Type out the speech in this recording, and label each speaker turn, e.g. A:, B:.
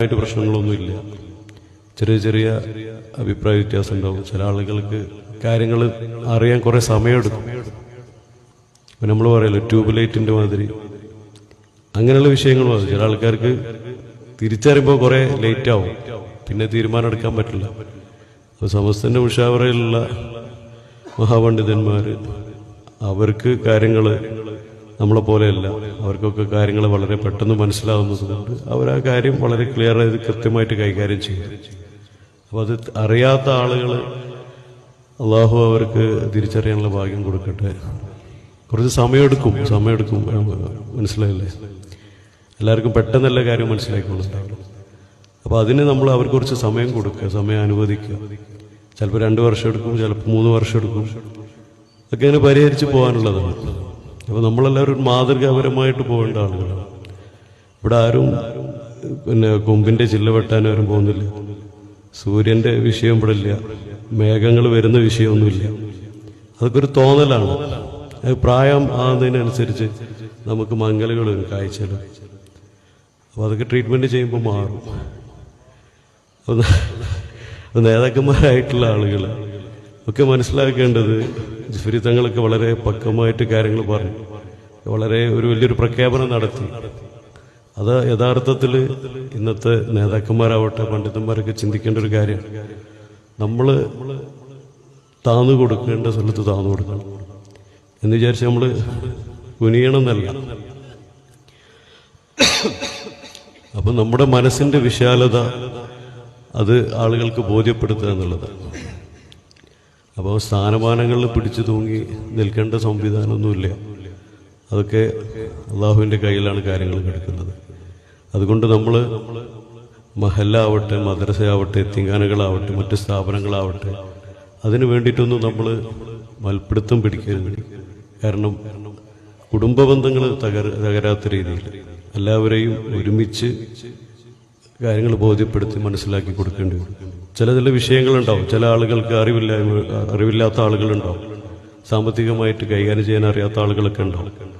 A: ആയിട്ട് പ്രശ്നങ്ങളൊന്നുമില്ല. ചെറിയ ചെറിയ അഭിപ്രായ വ്യത്യാസം ഉണ്ടാവും. ചില ആളുകൾക്ക് കാര്യങ്ങൾ അറിയാൻ കുറെ സമയമെടുക്കും. നമ്മൾ പറയല്ലോ ട്യൂബ് മാതിരി. അങ്ങനെയുള്ള വിഷയങ്ങൾ മതി ചില ആൾക്കാർക്ക് തിരിച്ചറിയുമ്പോൾ കുറെ ലേറ്റ് ആവും പിന്നെ തീരുമാനം എടുക്കാൻ പറ്റില്ല. അപ്പൊ സമസ്തന്റെ ഉഷാവറയിലുള്ള മഹാപണ്ഡിതന്മാര് അവർക്ക് കാര്യങ്ങൾ നമ്മളെ പോലെയല്ല. അവർക്കൊക്കെ കാര്യങ്ങൾ വളരെ പെട്ടെന്ന് മനസ്സിലാവുന്നതുകൊണ്ട് അവർ ആ കാര്യം വളരെ ക്ലിയർ ചെയ്ത് കൃത്യമായിട്ട് കൈകാര്യം ചെയ്യും. അപ്പോൾ അത് അറിയാത്ത ആളുകൾ അള്ളാഹു അവർക്ക് തിരിച്ചറിയാനുള്ള ഭാഗ്യം കൊടുക്കട്ടെ. കുറച്ച് സമയമെടുക്കും. സമയമെടുക്കും. മനസ്സിലായില്ലേ? എല്ലാവർക്കും പെട്ടെന്നല്ല കാര്യം മനസ്സിലാക്കിക്കൊള്ളുന്നുണ്ടാവും അപ്പോൾ അതിന് നമ്മൾ അവർക്ക് കുറച്ച് സമയം കൊടുക്കുക. സമയം അനുവദിക്കുക. ചിലപ്പോൾ രണ്ട് വർഷം എടുക്കും ചിലപ്പോൾ മൂന്ന് വർഷം എടുക്കും. ഒക്കെ അതിന് പരിഹരിച്ച് പോകാനുള്ളതാണ്. അപ്പോൾ നമ്മളെല്ലാവരും മാതൃകാപരമായിട്ട് പോകേണ്ട ആളുകളാണ്. ഇവിടെ ആരും പിന്നെ കൊമ്പിന്റെ ചില്ല വെട്ടാൻ ആരും പോകുന്നില്ല. സൂര്യന്റെ വിഷയം ഇവിടെ ഇല്ല. മേഘങ്ങൾ വരുന്ന വിഷയമൊന്നുമില്ല. അതൊക്കെ ഒരു തോന്നലാണ്. അത് പ്രായം ആകുന്നതിനനുസരിച്ച് നമുക്ക് മംഗലുകൾ വരും കാഴ്ചകൾ അപ്പോൾ അതൊക്കെ ട്രീറ്റ്മെന്റ് ചെയ്യുമ്പോൾ മാറും. നേതാക്കന്മാരായിട്ടുള്ള ആളുകൾ ഒക്കെ മനസ്സിലാക്കേണ്ടത് ജിഫരി തങ്ങളൊക്കെ വളരെ പക്വമായിട്ട് കാര്യങ്ങൾ പറഞ്ഞു. വളരെ ഒരു വലിയൊരു പ്രഖ്യാപനം നടത്തി. അത് യഥാർത്ഥത്തിൽ ഇന്നത്തെ നേതാക്കന്മാരാവട്ടെ പണ്ഡിതന്മാരൊക്കെ ചിന്തിക്കേണ്ട ഒരു കാര്യമാണ് നമ്മൾ താന്നു കൊടുക്കേണ്ട സ്ഥലത്ത് താന്നു കൊടുക്കണം. എന്ന് വിചാരിച്ച് നമ്മൾ കുനിയണമെന്നല്ല. അപ്പം നമ്മുടെ മനസ്സിന്റെ വിശാലത അത് ആളുകൾക്ക് ബോധ്യപ്പെടുത്തുക എന്നുള്ളതാണ്. അപ്പോൾ സ്ഥാനമാനങ്ങളിൽ പിടിച്ചു തൂങ്ങി നിൽക്കേണ്ട സംവിധാനമൊന്നുമില്ല. അതൊക്കെ അള്ളാഹുവിന്റെ കയ്യിലാണ് കാര്യങ്ങൾ കിടക്കുന്നത്. അതുകൊണ്ട് നമ്മൾ മഹല്ലാവട്ടെ മദ്രസയാവട്ടെ തിങ്കാനകളാവട്ടെ മറ്റ് സ്ഥാപനങ്ങളാവട്ടെ അതിനു വേണ്ടിയിട്ടൊന്നും നമ്മൾ മൽപ്പിടുത്തം പിടിക്കരുത്. കാരണം കുടുംബ ബന്ധങ്ങൾ തകര തകരാത്ത രീതിയിൽ എല്ലാവരെയും ഒരുമിച്ച് കാര്യങ്ങൾ ബോധ്യപ്പെടുത്തി മനസ്സിലാക്കി കൊടുക്കേണ്ടി വരും. ചില ചില വിഷയങ്ങളുണ്ടാവും. ചില ആളുകൾക്ക് അറിവില്ലായ്മ അറിവില്ലാത്ത ആളുകളുണ്ടാവും. സാമ്പത്തികമായിട്ട് കൈകാര്യം ചെയ്യാൻ അറിയാത്ത ആളുകളൊക്കെ ഉണ്ടാവും.